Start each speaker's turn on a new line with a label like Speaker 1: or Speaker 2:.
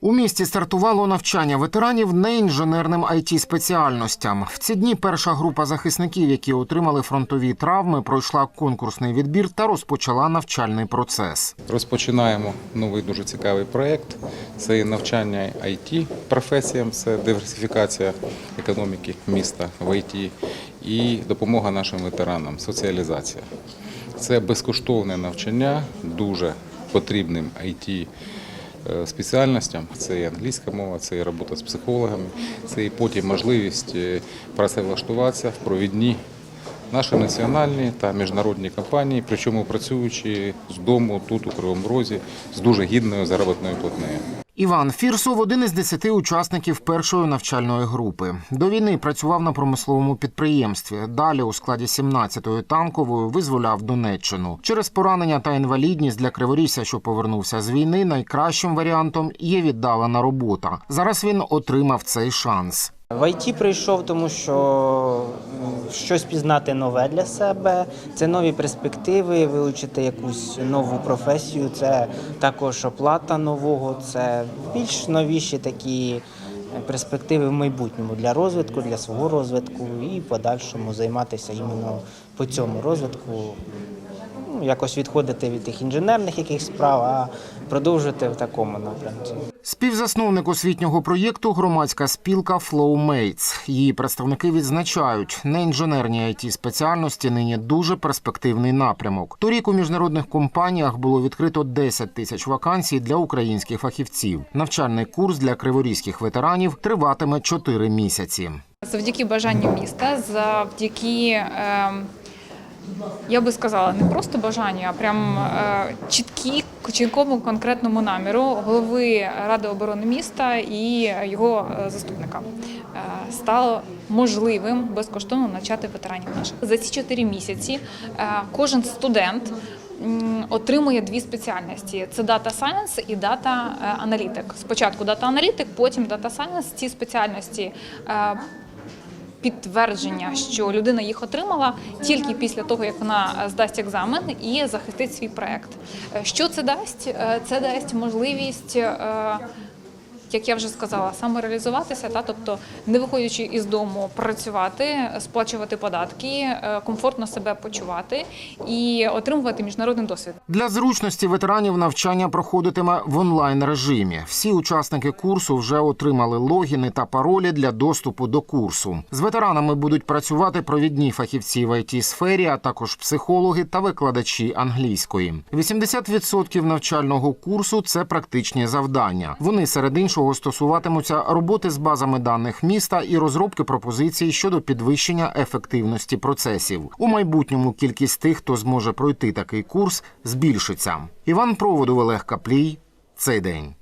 Speaker 1: У місті стартувало навчання ветеранів неінженерним it спеціальностям. В ці дні перша група захисників, які отримали фронтові травми, пройшла конкурсний відбір та розпочала навчальний процес.
Speaker 2: Розпочинаємо новий дуже цікавий проєкт. Це навчання IT професіям, це диверсифікація економіки міста в IT і допомога нашим ветеранам, соціалізація. Це безкоштовне навчання дуже потрібним IT е, спеціальностям. Це і англійська мова, це і робота з психологами, це і потім можливість е, працевлаштуватися в провідні Наші національні та міжнародні компанії, причому працюючи з дому тут у Кривому Розі з дуже гідною заробітною платнею.
Speaker 1: Іван Фірсов один із десяти учасників першої навчальної групи. До війни працював на промисловому підприємстві. Далі у складі 17-ї танкової визволяв Донеччину. Через поранення та інвалідність для Криворіся, що повернувся з війни, найкращим варіантом є віддалена робота. Зараз він отримав цей шанс.
Speaker 3: В ІТ прийшов, тому що щось пізнати нове для себе, це нові перспективи, вивчити якусь нову професію, це також оплата нового, це більш новіші такі перспективи в майбутньому для розвитку, для свого розвитку і подальшому займатися іменно по цьому розвитку. Ну, якось відходити від тих інженерних якихось справ, а продовжувати в такому напрямку.
Speaker 1: Співзасновник освітнього проєкту громадська спілка Flowmates. Її представники відзначають, неінженерні it спеціальності нині дуже перспективний напрямок. Торік у міжнародних компаніях було відкрито 10 тисяч вакансій для українських фахівців. Навчальний курс для криворізьких ветеранів триватиме 4 місяці.
Speaker 4: Завдяки бажанню міста, завдяки, е, я би сказала, не просто бажанню, а прям е, чіткі, чіткому конкретному наміру голови Ради оборони міста і його е, заступника е, стало можливим безкоштовно навчати ветеранів наших. За ці чотири місяці кожен студент отримує дві спеціальності: це Data Science і Data Analytic. Спочатку Data Analytic, потім Data Science. Ці спеціальності підтвердження, що людина їх отримала тільки після того, як вона е, здасть екзамен і захистить свій проект. Е, Що це дасть? Е, Це дасть можливість. Як я вже сказала, самореалізуватися, та тобто не виходячи із дому, працювати, сплачувати податки, е, комфортно себе почувати і отримувати міжнародний досвід.
Speaker 1: Для зручності ветеранів навчання проходитиме в онлайн режимі. Всі учасники курсу вже отримали логіни та паролі для доступу до курсу. З ветеранами будуть працювати провідні фахівці в it сфері, а також психологи та викладачі англійської. 80% навчального курсу це практичні завдання. Вони серед іншого стосуватимуться роботи з базами даних міста і розробки пропозицій щодо підвищення ефективності процесів. У майбутньому кількість тих, хто зможе пройти такий курс, збільшиться. Іван Проводов, Олег Каплій. Цей день.